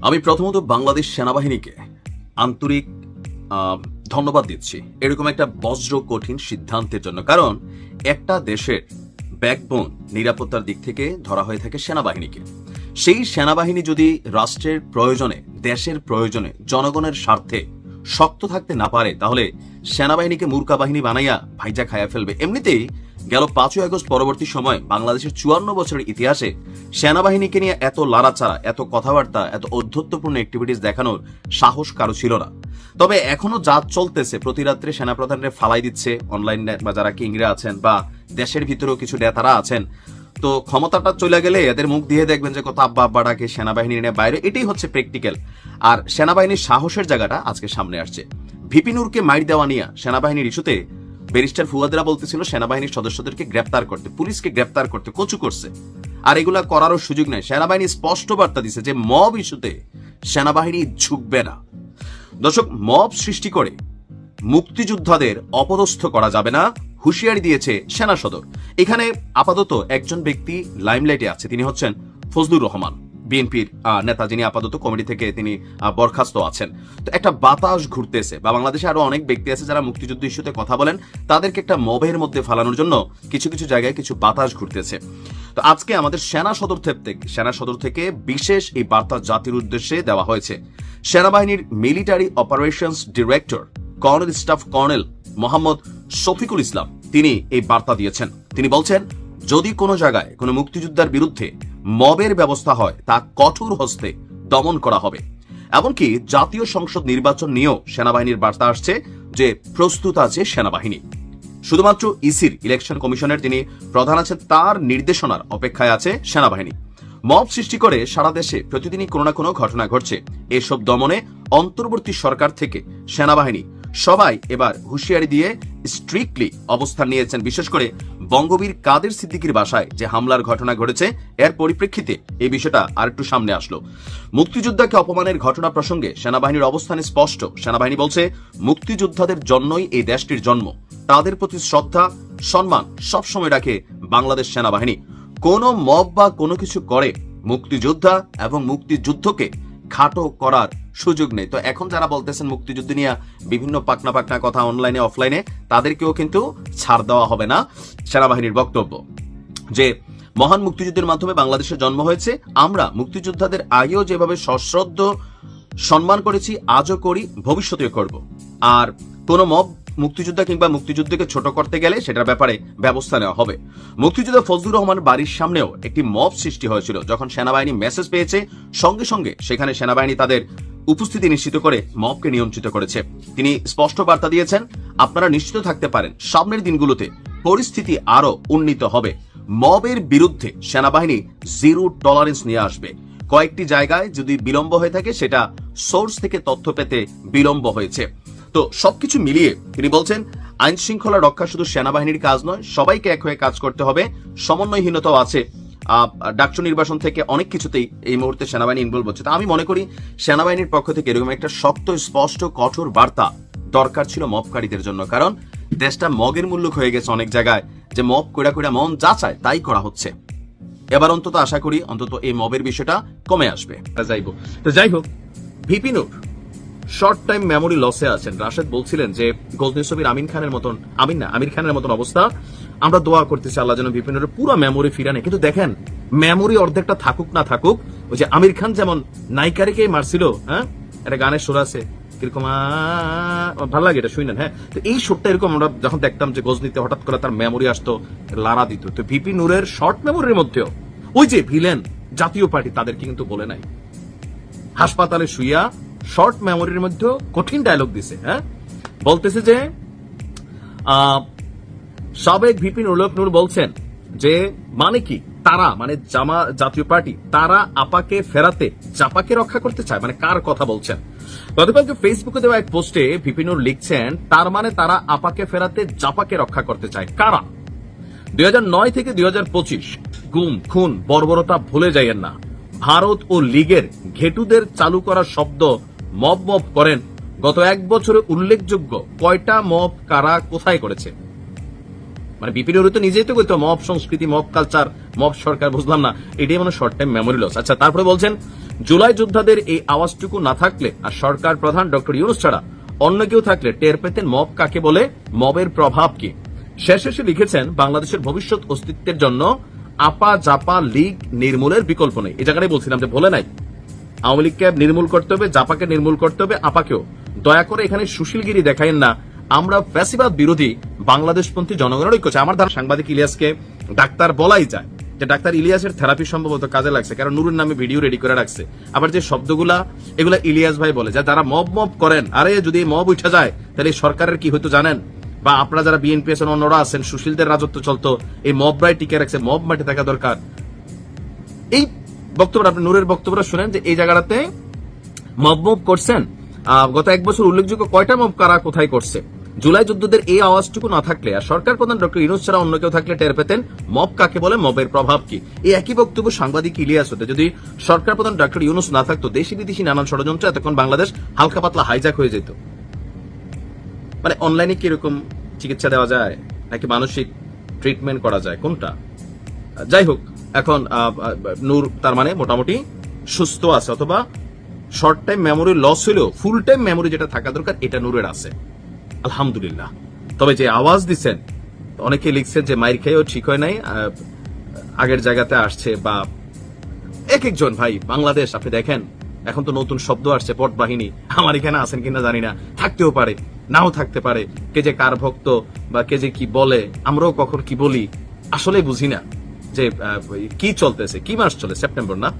আমি প্রথমত বাংলাদেশ সেনাবাহিনীকে আন্তরিক ধন্যবাদ দিচ্ছি। এরকম একটা বজ্র কঠিন সিদ্ধান্তের জন্য। কারণ একটা দেশের ব্যাকবোন নিরাপত্তার দিক থেকে ধরা হয়ে থাকে সেনাবাহিনীকে। সেই সেনাবাহিনী যদি রাষ্ট্রের প্রয়োজনে, দেশের প্রয়োজনে, জনগণের স্বার্থে শক্ত থাকতে না পারে, তাহলে সেনাবাহিনীকে মূর্খা বাহিনী বানাইয়া ভাইজা খায়া ফেলবে। এমনিতেই গেল পাঁচই আগস্ট পরবর্তী সময় বাংলাদেশের চুয়ান্ন বছরের ইতিহাসে সেনাবাহিনীকে নিয়ে এত লাড়াচাড়া, এত কথাবার্তা, এত অধ্যত্বপূর্ণ অ্যাক্টিভিটিস দেখানোর সাহস কারও ছিল না। তবে এখনও যা চলতেছে, প্রতি রাত্রে সেনাপ্রধানরে ফালাই দিচ্ছে অনলাইন বা যারা কিংরা আছেন বা দেশের ভিতরেও কিছু নেতারা আছেন, তো ক্ষমতাটা চলে গেলে এদের মুখ দিয়ে দেখবেন যে কত আব্বা আব্বা ডাকে সেনাবাহিনী নিয়ে বাইরে, এটাই হচ্ছে প্র্যাকটিক্যাল আর সেনাবাহিনীর সাহসের জায়গাটা আজকে সামনে আসছে। ভিপিনুরকে মাইর দেওয়া নিয়ে সেনাবাহিনীর ইস্যুতে ব্যারিস্টার ফুয়াদরা বলতেছিল, সেনাবাহিনীর সদস্যদেরকে গ্রেপ্তার করতে, পুলিশকে গ্রেপ্তার করতে কচু করছে। আর এগুলা করারও সুযোগ নেই। সেনাবাহিনী স্পষ্ট বার্তা দিছে যে, মব ইস্যুতে সেনাবাহিনী ঝুঁকবে না। দর্শক, মব সৃষ্টি করে মুক্তিযোদ্ধাদের অপদস্থ করা যাবে না। হুঁশিয়ারি দিয়েছে সেনা সদর। এখানে আপাতত একজন ব্যক্তি লাইমলাইটে আছে, তিনি হচ্ছেন ফজলুর রহমান। বিএনপির নেতা যিনি আপাতত কমিটি থেকে তিনি বরখাস্ত আছেন। তো একটা বাতাস ঘুরতেছে বা বাংলাদেশে আরও অনেক ব্যক্তি আছে যারা মুক্তিযুদ্ধ ইস্যুতে কথা বলেন, তাদেরকে একটা মবের মধ্যে ফালানোর জন্য কিছু কিছু জায়গায় কিছু বাতাস ঘুরতেছে। তো আজকে আমাদের সেনা সদর থেকে, সেনা সদর থেকে বিশেষ এই বার্তা জাতির উদ্দেশ্যে দেওয়া হয়েছে। সেনাবাহিনীর military operations director, colonel, staff colonel Mohammad Shafiqul Islam, তিনি এই বার্তা দিয়েছেন। তিনি বলছেন, যদি কোনো জায়গায় কোনো মুক্তিযোদ্ধার বিরুদ্ধে মবের ব্যবস্থা হয়, তা কঠোর হস্তে দমন করা হবে। এমনকি জাতীয় সংসদ নির্বাচন নিয়েও সেনাবাহিনীর বার্তা আসছে যে প্রস্তুত আছে সেনাবাহিনী। শুধুমাত্র ইসির ইলেকশন কমিশনের তিনি প্রধান আছেন, তার নির্দেশনার অপেক্ষায় আছে সেনাবাহিনী। মব সৃষ্টি করে সারা দেশে প্রতিদিনই কোনো না কোনো ঘটনা ঘটছে। এসব দমনে অন্তর্বর্তী সরকার থেকে সেনাবাহিনী সবাই এবার হুঁশিয়ারি দিয়ে স্ট্রিক্টলি অবস্থান নিয়েছেন। বিশেষ করে বঙ্গবীর কাদের সিদ্দিকির বাসায় যে হামলার ঘটনা ঘটেছে, এর পরিপ্রেক্ষিতে এই বিষয়টা আরেকটু সামনে আসলো। মুক্তিযোদ্ধাকে অপমানের ঘটনা প্রসঙ্গে সেনাবাহিনীর অবস্থানে স্পষ্ট। সেনাবাহিনী বলছে, মুক্তিযোদ্ধাদের জন্যই এই দেশটির জন্ম। তাদের প্রতি শ্রদ্ধা, সম্মান সবসময় রাখে বাংলাদেশ সেনাবাহিনী। কোনো মব বা কোনো কিছু করে মুক্তিযোদ্ধা এবং মুক্তিযুদ্ধকে খাটো করার সুযোগ নেই। তো এখন যারা বলতেছেন মুক্তিযুদ্ধ নিয়ে বিভিন্ন পাকনা পাকনা কথা অনলাইনে অফলাইনে তাদেরকেও কিন্তু ছাড় দেওয়া হবে না। সেনাবাহিনীর বক্তব্য, যে মহান মুক্তিযুদ্ধের মাধ্যমে বাংলাদেশের জন্ম হয়েছে, আমরা মুক্তিযোদ্ধাদের আগেও যেভাবে সশ্রদ্ধ সম্মান করেছি, আজও করি, ভবিষ্যতেও করব। আর কোনো মব মুক্তিযোদ্ধা কিংবা মুক্তিযুদ্ধকে ছোট করতে গেলে সেটার ব্যাপারে ব্যবস্থা নেওয়া হবে। মুক্তিযোদ্ধা ফজলুর রহমানের বাড়ির সামনেও একটি মব সৃষ্টি হয়েছিল, যখন সেনাবাহিনী মেসেজ পেয়েছে। সঙ্গে সঙ্গে সেখানে সেনাবাহিনী তাদের উপস্থিতি নিশ্চিত করে মবকে নিয়ন্ত্রিত করেছে। তিনি স্পষ্ট বার্তা দিয়েছেন, আপনারা নিশ্চিত থাকতে পারেন, সামনের দিনগুলোতে পরিস্থিতি আরও উন্নীত হবে। মবের বিরুদ্ধে সেনাবাহিনী জিরো টলারেন্স নিয়ে আসবে। কয়েকটি জায়গায় যদি বিলম্ব হয়ে থাকে, সেটা সোর্স থেকে তথ্য পেতে বিলম্ব হয়েছে। তো সবকিছু মিলিয়ে তিনি বলছেন, আইন শৃঙ্খলা রক্ষা শুধু সেনাবাহিনীর কাজ নয়, সবাইকে এক হয়ে কাজ করতে হবে, সমন্বয়হীনতাও আছে। ডাকসু নির্বাচন থেকে অনেক কিছুতেই এই মুহূর্তে সেনাবাহিনী ইনভলভ হচ্ছে। তা আমি মনে করি, সেনাবাহিনীর পক্ষ থেকে এরকম একটা শক্ত, স্পষ্ট, কঠোর বার্তা দরকার ছিল মবকারীদের জন্য। কারণ দেশটা মগের মূল্য হয়ে গেছে অনেক জায়গায়, যে মব কইরা কইরা মন যা চায় তাই করা হচ্ছে। এবার অন্তত আশা করি, অন্তত এই মবের বিষয়টা কমে আসবে। যাইব তো যাই হোক ভিপিনুর শর্ট টাইম মেমোরি লসে আছেন। রাশেদ বলছিলেন যে গজনী আমিন খানের মতন, আমিন না, আমির খানের মতন অবস্থা। আমরা দোয়া করতেছি আল্লাহ যেন বিপিনের পুরো মেমোরি ফিরানে কিন্তু দেখেন মেমোরি অর্ধেকটা থাকুক না থাকুক, ওই যে আমির খান যেমন নায়িকারিকে মারছিল হ্যাঁ? একটা গানের সুর আছে, কীরকম ভালো লাগে এটা, শুনেন হ্যাঁ? তো এই শোটটা এরকম আমরা যখন দেখতাম যে গজনীতে হঠাৎ করে তার মেমোরি আসতো লারা দিত। তো ভিপি নূরের শর্ট মেমোরির মধ্যেও, ওই যে ভিলেন জাতীয় পার্টি তাদেরকে কিন্তু বলে নাই। হাসপাতালে শুইয়া শর্ট মেমোরির মধ্যে কঠিন ডায়লগ দিছে হ্যাঁ? বলতেছে যে সাবেক ভিপি নুরুলক নূর বলছেন যে মানে কি? তারা মানে জামা, জাতীয় পার্টি, তারা আপাকে ফেরাতে জাপাকে রক্ষা করতে চায় মানে কার কথা বলছেন? গতকালকে ফেসবুকে দেওয়া এক পোস্টে ভিপিনুর লিখছেন, তার মানে তারা আপাকে ফেরাতে জাপাকে রক্ষা করতে চায়। কারা? দুই নয় থেকে দু হাজার পঁচিশ, গুম, খুন, বর্বরতা ভুলে যাইয়েন না। ভারত ও লীগের ঘেটুদের চালু করা শব্দ মব মব করেন। গত এক বছরে উল্লেখযোগ্য কয়টা মব কারা কোথায় করেছে? মানে বিপিন তো নিজেই তো করতো মব সংস্কৃতি, মব কালচার, মব সরকার, বুঝলাম না। এটাই মানে শর্ট টাইম মেমোরি লস আচ্ছা তারপরে বলছেন, জুলাই যোদ্ধাদের এই আওয়াজটুকু না থাকলে আর সরকার প্রধান ডক্টর ইউনুস ছাড়া অন্য কেউ থাকলে টের পেতেন মব কাকে বলে? মবের প্রভাব কি? শেষ শেষে লিখেছেন, বাংলাদেশের ভবিষ্যৎ অস্তিত্বের জন্য আপা জাপা লীগ নির্মূলের বিকল্প নেই। এই জায়গাটাই বলছিলাম যে বলে নাই। আওয়ামী লীগকে নির্মূল করতে হবে, জাপাকে নির্মূল করতে হবে, আপাকেও। দয়া করে এখানে সুশীলগিরি দেখাইন না। আমরা ফ্যাসিবাদ বিরোধী বাংলাদেশপন্থী জনগণের ঐক্য আমার ধারণা সাংবাদিক ইলিয়াসকে ডাক্তার বলাই যায় যে ডাক্তার ইলিয়াসের থেরাপি সম্ভবত কাজে লাগছে, কারণ নুরুর নামে ভিডিও রেডি করে রাখছে। আবার যে শব্দগুলা, এগুলা ইলিয়াস ভাই বলে, যা যারা মব মব করেন, আরে যদি মব উঠা যায়, তাহলে সরকারের কি হয়তো জানেন? বা আপনারা যারা বিএনপি আছেন, অন্যরা আছেন, সুশীলদের রাজত্ব চলতো, এই মবরাই টিকে রাখছে, মব মাঠে থাকা দরকার। এই বক্তব্যটা, আপনি নূরের বক্তব্যটা শুনেন যে এই জায়গাটাতে মব মব করছেন। গত এক বছর উল্লেখযোগ্য কয়টা মব কারা কোথায় করছে? জুলাই যুদ্ধদের এই আওয়াজটুকু না থাকলে, আর সরকার প্রধান ডক্টর ইনুস ছাড়া অন্য কেউ থাকলে টের পেতেন মব কাকে বলে মবের প্রভাব কি? এই একই বক্তব্য সাংবাদিক ইলিয়াস হতে। যদি সরকার প্রধান ডক্টর ইউনুস না থাকতো, দেশি বিদেশি নানান ষড়যন্ত্র, এতক্ষণ বাংলাদেশ হালকা পাতলা হাইজাক হয়ে যেত। মানে অনলাইনে কি এরকম চিকিৎসা দেওয়া যায়? নাকি মানসিক ট্রিটমেন্ট করা যায়? কোনটা? যাই হোক এখন নূর তার মানে মোটামুটি সুস্থ আছে, অথবা শর্ট টাইম মেমোরি লস হলেও ফুল টাইম মেমোরি যেটা থাকা দরকার, এটা নূরের আছে। আলহামদুলিল্লাহ। তবে যে আওয়াজ দিচ্ছেন অনেকে লিখছেন যে মাইর খেয়েও ঠিক হয় নাই আগের জায়গাতে আসছে বা এক একজন, ভাই, বাংলাদেশ, আপনি দেখেন, এখন তো নতুন শব্দ আসছে পট বাহিনী, আমার এখানে আছেন কিনা জানি না, থাকতেও পারে, নাও থাকতে পারে, কে যে কার ভক্ত বা কে যে কি বলে, আমরাও কখন কি বলি আসলে বুঝি না। যে কি চলতেছে? কি মাস চলে? সেপ্টেম্বর না?